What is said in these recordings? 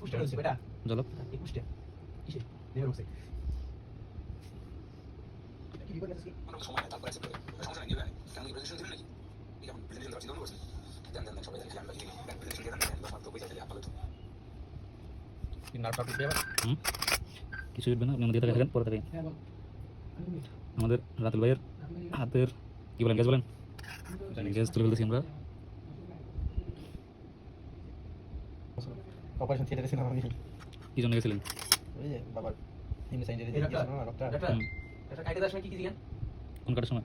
একুশটা রয়েছে বেটা। জলক একুশটা। কিসে কিছু উঠবে না আপনি আমাদের থাকেন পরে থাকেন হ্যাঁ আমাদের রাতুল ভাইয়ের হাতের কি বলেন গ্যাস বলেন? গ্যাস তুলে ফেলতেছি আমরা। অপারেশন থিয়েটারে ছিলাম আমি কি জন্য গেছিলেন? ওই যে বাবার এই ডাক্তার? দিয়েছিল না ডক্টর। এটা দাস কি কি দিগান কোন কাটার সময়?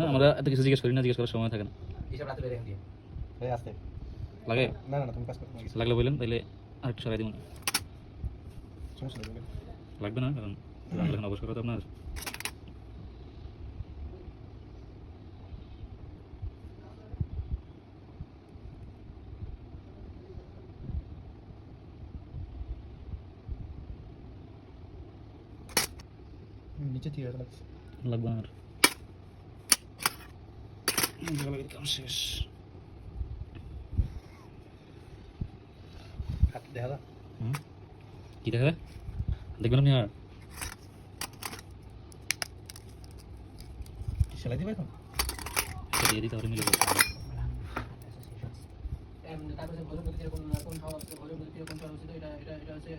না আমরা এত কিছু জিজ্ঞেস করি না জিজ্ঞেস করার সময় থাকে না। হিসাব রাতে বের দিয়ে এই আসতে লাগে? না না না তুমি কাজ করতে লাগলে বললেন তাইলে আরেকটু সরাই দিব লাগবে না কারণ লাগলে অবশ্যই আপনার। নিচে থিয়েটার লাগছে লাগবে না আর কাম শেষ হাত দেখা দা হুম? কি দেখা যায় দেখবেন আপনি আর সেলাই দিবে এখন দিয়ে দিতে পারে মিলে যাবে। এম তারপরে ভোজন পদ্ধতি কোন কোন খাওয়া হচ্ছে ভোজন পদ্ধতি কোন খাওয়া হচ্ছে এটা এটা এটা হচ্ছে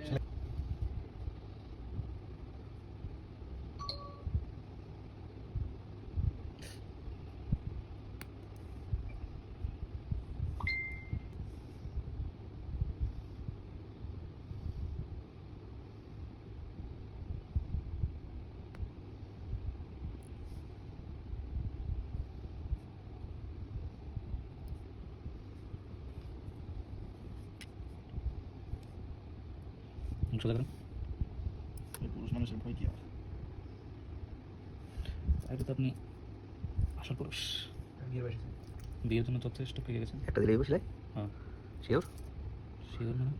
অংশ দেখেন পুরুষ মানুষের ভয় কি আছে এটা তো আপনি আসল পুরুষ বিয়ের জন্য যথেষ্ট পেয়ে গেছেন একটা দিলেই বসলে হ্যাঁ শিওর শিওর মানে